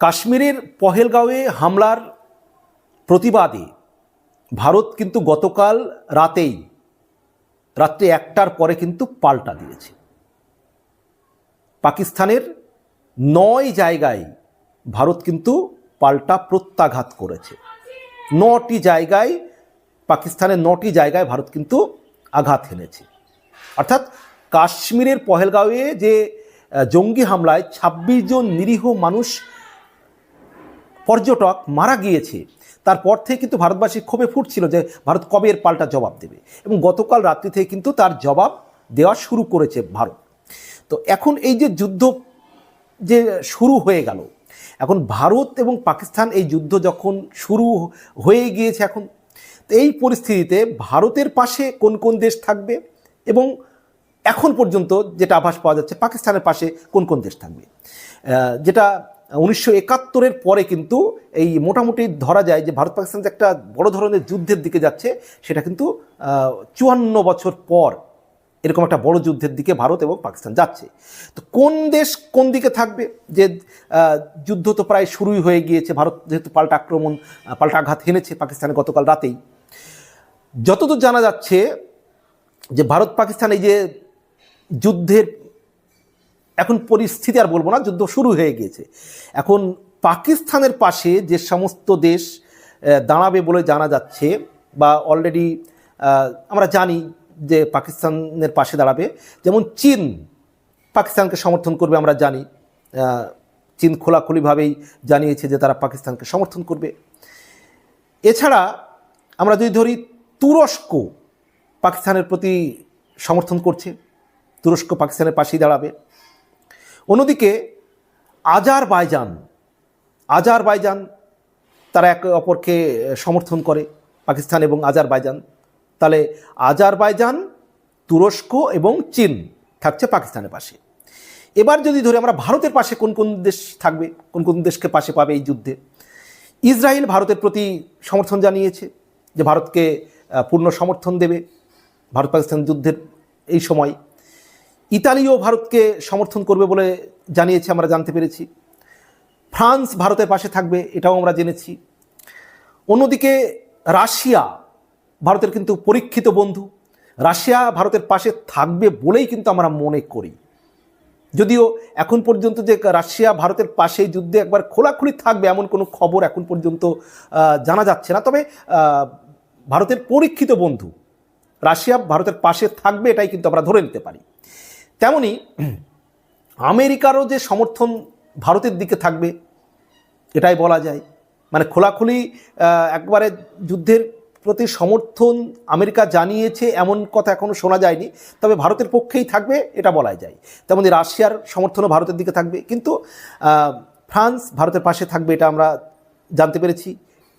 কাশ্মীরের পহেলগাঁওয়ে হামলার প্রতিবাদে ভারত কিন্তু গতকাল রাতেই, রাত্রি একটার পরে কিন্তু পাল্টা দিয়েছে। পাকিস্তানের নয় জায়গায় ভারত কিন্তু পাল্টা প্রত্যাঘাত করেছে। নটি জায়গায়, পাকিস্তানের নটি জায়গায় ভারত কিন্তু আঘাত হেনেছে। অর্থাৎ কাশ্মীরের পহেলগাঁওয়ে যে জঙ্গি হামলায় ২৬ জন নিরীহ মানুষ পর্যটক মারা গিয়েছে। তারপর থেকে কিন্তু ভারতবাসী ক্ষোভে ফুটছিল যে ভারত কবে এর পাল্টা জবাব দেবে এবং গতকাল রাত্রি থেকে কিন্তু তার জবাব দেওয়া শুরু করেছে ভারত। তো এখন এই যে যুদ্ধ যে শুরু হয়ে গেল, এখন ভারত এবং পাকিস্তান এই যুদ্ধ যখন শুরু হয়ে গিয়েছে এখন, তো এই পরিস্থিতিতে ভারতের পাশে কোন কোন দেশ থাকবে এবং এখন পর্যন্ত যেটা আভাস পাওয়া যাচ্ছে পাকিস্তানের পাশে কোন কোন দেশ থাকবে? যেটা উনিশশো একাত্তরের পরে কিন্তু এই মোটামুটি ধরা যায় যে ভারত পাকিস্তান যে একটা বড় ধরনের যুদ্ধের দিকে যাচ্ছে, সেটা কিন্তু চুয়ান্ন বছর পর এরকম একটা বড় যুদ্ধের দিকে ভারত এবং পাকিস্তান যাচ্ছে। তো কোন দেশ কোন দিকে থাকবে? যে যুদ্ধ তো প্রায় শুরুই হয়ে গিয়েছে, ভারত যেহেতু পাল্টা আক্রমণ পাল্টা আঘাত হেনেছে পাকিস্তানে গতকাল রাতেই। যতদূর জানা যাচ্ছে যে ভারত পাকিস্তান এই যে যুদ্ধের এখন পরিস্থিতি আর বলব না, যুদ্ধ শুরু হয়ে গিয়েছে। এখন পাকিস্তানের পাশে যে সমস্ত দেশ দাঁড়াবে বলে জানা যাচ্ছে বা অলরেডি আমরা জানি যে পাকিস্তানের পাশে দাঁড়াবে, যেমন চীন পাকিস্তানকে সমর্থন করবে আমরা জানি চীন খোলাখুলিভাবেই জানিয়েছে যে তারা পাকিস্তানকে সমর্থন করবে। এছাড়া আমরা যদি ধরি তুরস্ক পাকিস্তানের প্রতি সমর্থন করছে, তুরস্ক পাকিস্তানের পাশেই দাঁড়াবে। অন্যদিকে আজারবাইজান আজারবাইজান তারা একে অপরকে সমর্থন করে, পাকিস্তান এবং আজারবাইজান। তাহলে আজারবাইজান, তুরস্ক এবং চীন থাকছে পাকিস্তানের পাশে। এবার যদি ধরে আমরা ভারতের পাশে কোন কোন দেশ থাকবে, কোন কোন দেশকে পাশে পাবে এই যুদ্ধে? ইসরায়েল ভারতের প্রতি সমর্থন জানিয়েছে যে ভারতকে পূর্ণ সমর্থন দেবে। ভারত পাকিস্তান যুদ্ধের এই সময় ইতালিও ভারতকে সমর্থন করবে বলে জানিয়েছে, আমরা জানতে পেরেছি। ফ্রান্স ভারতের পাশে থাকবে, এটাও আমরা জেনেছি। অন্যদিকে রাশিয়া ভারতের কিন্তু পরীক্ষিত বন্ধু। রাশিয়া ভারতের পাশে থাকবে বলেই কিন্তু আমরা মনে করি। যদিও এখন পর্যন্ত যে রাশিয়া ভারতের পাশে যুদ্ধে একবার খোলাখুলি থাকবে এমন কোনো খবর এখন পর্যন্ত জানা যাচ্ছে না। তবে ভারতের পরীক্ষিত বন্ধু, রাশিয়া ভারতের পাশে থাকবে এটাই কিন্তু আমরা ধরে নিতে পারি। তেমনি আমেরিকারও যে সমর্থন ভারতের দিকে থাকবে, এটাই বলা যায়। মানে খোলাখুলি একবারে যুদ্ধের প্রতি সমর্থন আমেরিকা জানিয়েছে এমন কথা এখনও শোনা যায়নি, তবে ভারতের পক্ষেই থাকবে, এটা বলাই যায়। তেমনি রাশিয়ার সমর্থনও ভারতের দিকে থাকবে, কিন্তু ফ্রান্স ভারতের পাশে থাকবে, এটা আমরা জানতে পেরেছি।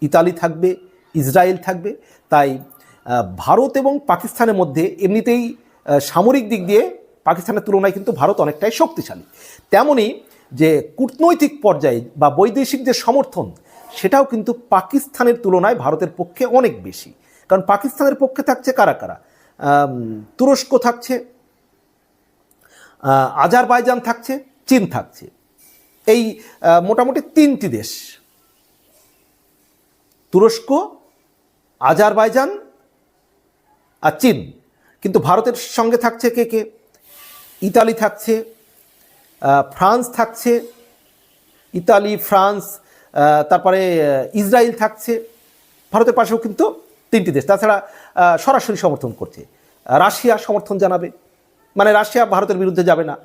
ইতালি থাকবে, ইসরায়েল থাকবে, তাই ভারত এবং পাকিস্তানের মধ্যে এমনিতেই সামরিক দিক দিয়ে পাকিস্তানের তুলনায় কিন্তু ভারত অনেকটাই শক্তিশালী। তেমনি যে কূটনৈতিক পর্যায়ে বা বৈদেশিক যে সমর্থন, সেটাও কিন্তু পাকিস্তানের তুলনায় ভারতের পক্ষে অনেক বেশি। কারণ পাকিস্তানের পক্ষে থাকছে কারা কারা? তুরস্ক থাকছে আজারবাইজান থাকছে, চীন থাকছে। এই মোটামুটি তিনটি দেশ। তুরস্ক, আজারবাইজান আর চীন। কিন্তু ভারতের সঙ্গে থাকছে কে কে? ইতালি থাকছে ফ্রান্স থাকছে, ইতালি, ফ্রান্স তারপরে ইসরায়েল থাকছে, ভারতের পাশেও কিন্তু তিনটি দেশ, তাছাড়া সরাসরি সমর্থন করছে। রাশিয়া সমর্থন জানাবে মানে রাশিয়া ভারতের বিরুদ্ধে যাবে না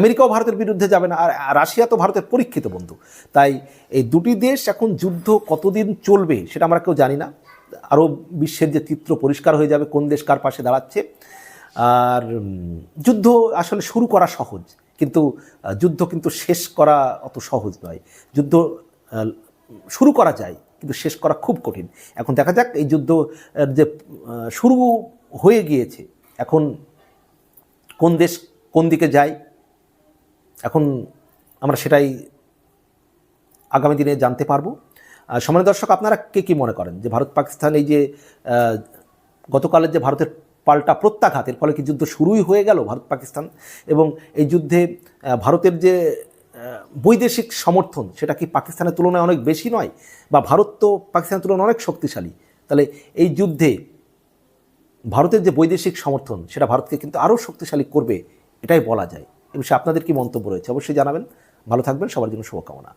আমেরিকাও ভারতের বিরুদ্ধে যাবে না, আর রাশিয়া তো ভারতের পরীক্ষিত বন্ধু। তাই এই দুটি দেশ এখন যুদ্ধ কতদিন চলবে সেটা আমরা কেউ জানি না। আরও বিশ্বের যে চিত্র পরিষ্কার হয়ে যাবে, কোন দেশ কার পাশে দাঁড়াচ্ছে আর যুদ্ধ আসলে শুরু করা সহজ, কিন্তু যুদ্ধ কিন্তু শেষ করা অত সহজ নয়। যুদ্ধ শুরু করা যায়, কিন্তু শেষ করা খুব কঠিন। এখন দেখা যাক, এই যুদ্ধ যে শুরু হয়ে গিয়েছে, এখন কোন দেশ কোন দিকে যায়? এখন আমরা সেটাই আগামী দিনে জানতে পারব। সম্মানিত দর্শক, আপনারা কে কী মনে করেন? যে ভারত পাকিস্তান এই যে গতকালের যে ভারতের পাল্টা প্রত্যাঘাতের ফলে কি যুদ্ধ শুরুই হয়ে গেল ভারত পাকিস্তান? এবং এই যুদ্ধে ভারতের যে বৈদেশিক সমর্থন, সেটা কি পাকিস্তানের তুলনায় অনেক বেশি নয়? বা ভারত তো পাকিস্তানের তুলনায় অনেক শক্তিশালী। তাহলে এই যুদ্ধে ভারতের যে বৈদেশিক সমর্থন, সেটা ভারতকে কিন্তু আরও শক্তিশালী করবে, এটাই বলা যায়। এ বিষয়ে আপনাদের কি মন্তব্য রয়েছে? অবশ্যই জানাবেন। ভালো থাকবেন। সবার জন্য শুভকামনা।